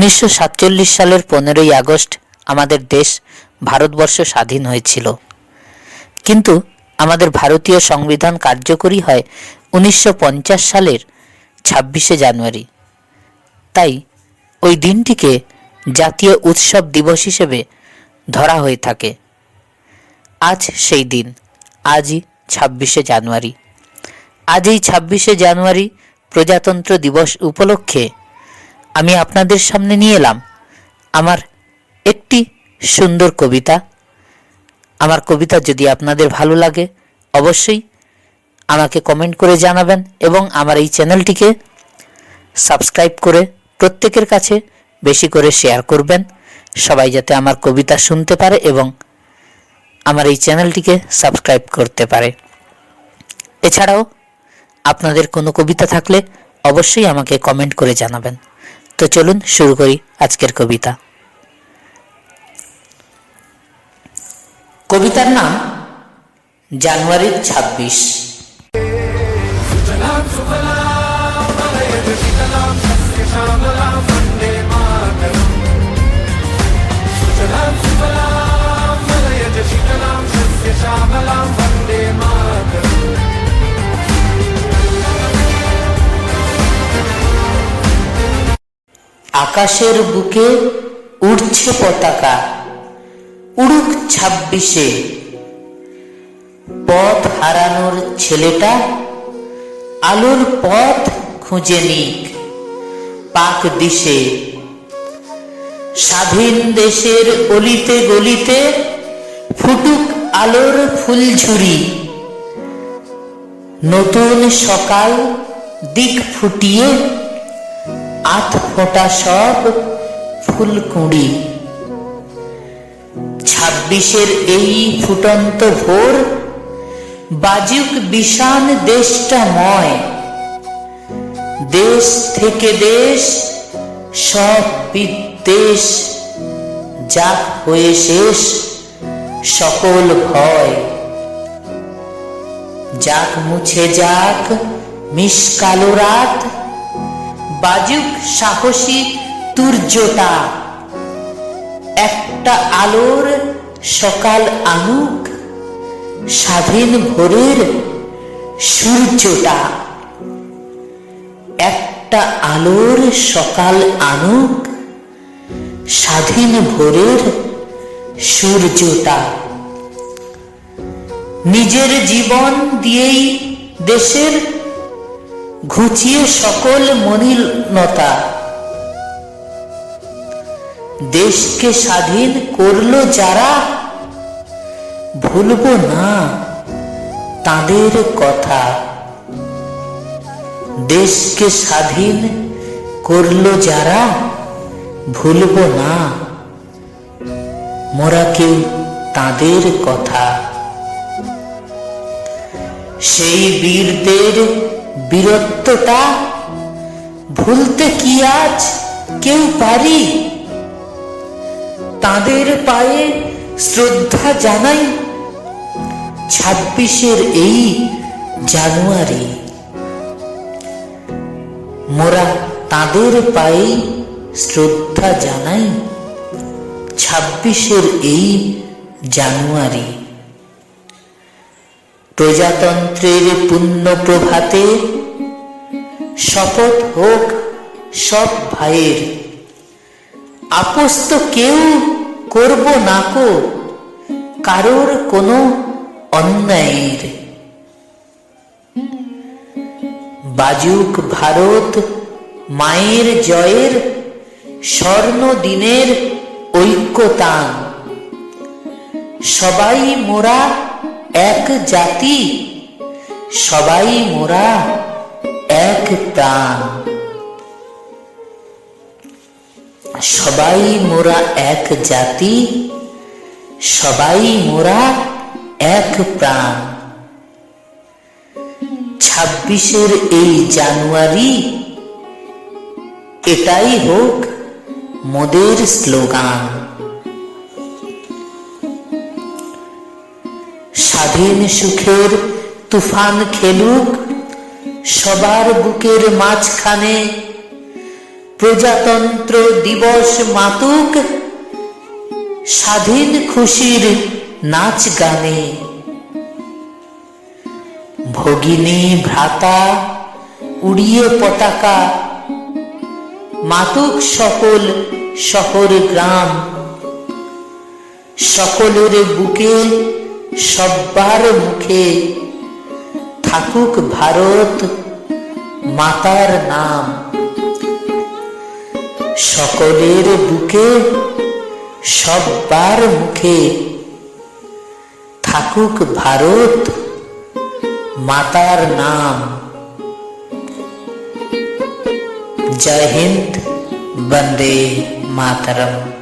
উনিশশো সাতচল্লিশ সালের পনেরোই আগস্ট আমাদের দেশ ভারতবর্ষ স্বাধীন হয়েছিল। কিন্তু আমাদের ভারতীয় সংবিধান কার্যকরী হয় উনিশশো পঞ্চাশ সালের ছাব্বিশে জানুয়ারি। তাই ওই দিনটিকে জাতীয় উৎসব দিবস হিসেবে ধরা হয়ে থাকে। আজ সেই দিন, আজই ছাব্বিশে জানুয়ারি। আজ এই ছাব্বিশে জানুয়ারি প্রজাতন্ত্র দিবস উপলক্ষে আমি আপনাদের সামনে নিয়ে এলাম। আমার একটি সুন্দর কবিতা। আমার কবিতা যদি আপনাদের ভালো লাগে, অবশ্যই আমাকে কমেন্ট করে জানাবেন এবং আমার এই চ্যানেলটিকে সাবস্ক্রাইব করে প্রত্যেকের কাছে বেশি করে শেয়ার করবেন। সবাই যাতে আমার কবিতা শুনতে পারে এবং আমার এই চ্যানেলটিকে সাবস্ক্রাইব করতে পারে। এছাড়াও আপনাদের কোনো কবিতা থাকলে অবশ্যই আমাকে কমেন্ট করে জানাবেন। তো চলুন শুরু করি আজকের কবিতা। কবিতার নাম জানুয়ারির ছাব্বিশ। আকাশের বুকে উড়ছে পতাকা। উড়ুক ছাব্বিশে। পথ হারানোর ছেলেটা আলোর পথ খুঁজে নিক পাক দিশে। স্বাধীন দেশের অলিতে গলিতে ফুটুক আলোর ফুলঝুরি। নতুন সকাল দিক ফুটিয়ে আত ফোটা সব ফুলকুঁড়ি। ছাব্বিশের এই ফুটন্ত ভোর বাজুক বিশান দেশটা ময় দেশ থেকে দেশ, সব বিদ্বেষ যাক হয়ে শেষ, সকল ভয়। যাক মুছে যাক মিস কালো রাত বাজুক সাহসী তুর্যটা একটা আলোর সকাল আনুক স্বাধীন ভোরের সূর্যটা। একটা আলোর সকাল আনুক স্বাধীন ভোরের সূর্যটা। নিজের জীবন দিয়েই দেশের ঘুচিয়ে সকল মনিলতা দেশকে স্বাধীন করল যারা, ভুলবো না তাদের কথা। দেশকে স্বাধীন করল যারা, ভুলবো না মোরা কেউ তাদের কথা। সেই বীরদের বীরত্বটা ভুলতে কি আজ কেউ পারি? তাদের পায়ে শ্রদ্ধা জানাই ছাব্বিশের এই জানুয়ারি। মোরা তাদের পায়ে শ্রদ্ধা জানাই ছাব্বিশের এই জানুয়ারি। প্রজাতন্ত্রের পুণ্য প্রভাতে শপথ হোক সব ভাইয়ের। আপোষ তো কেউ করব না কো, কারোর কোনো অন্যায়ের। বাজুক ভারত মায়ের জয়ের, স্বর্ণ দিনের ঐক্যতান। সবাই মোরা এক জাতি, সবাই মোরা এক প্রাণ। সবাই মোরা এক জাতি, সবাই মোরা এক প্রাণ। ছাব্বিশের এই জানুয়ারি, এটাই হোক মোদের স্লোগান। স্বাধীন সুখের তুফান খেলুক, সবার বুকের মাঝখানে প্রজাতন্ত্র দিবস মাতুক, স্বাধীন খুশির নাচ গানে। ভগিনী ভ্রাতা, উড়িয়ে পতাকা, মাতুক সকল শহর গ্রাম, সকলের বুকে সব্বার মুখে থাকুক ভারত মাতার নাম। সকলের বুকে সব্বার মুখে থাকুক ভারত মাতার নাম। জয় হিন্দ, বন্দে মাতরম।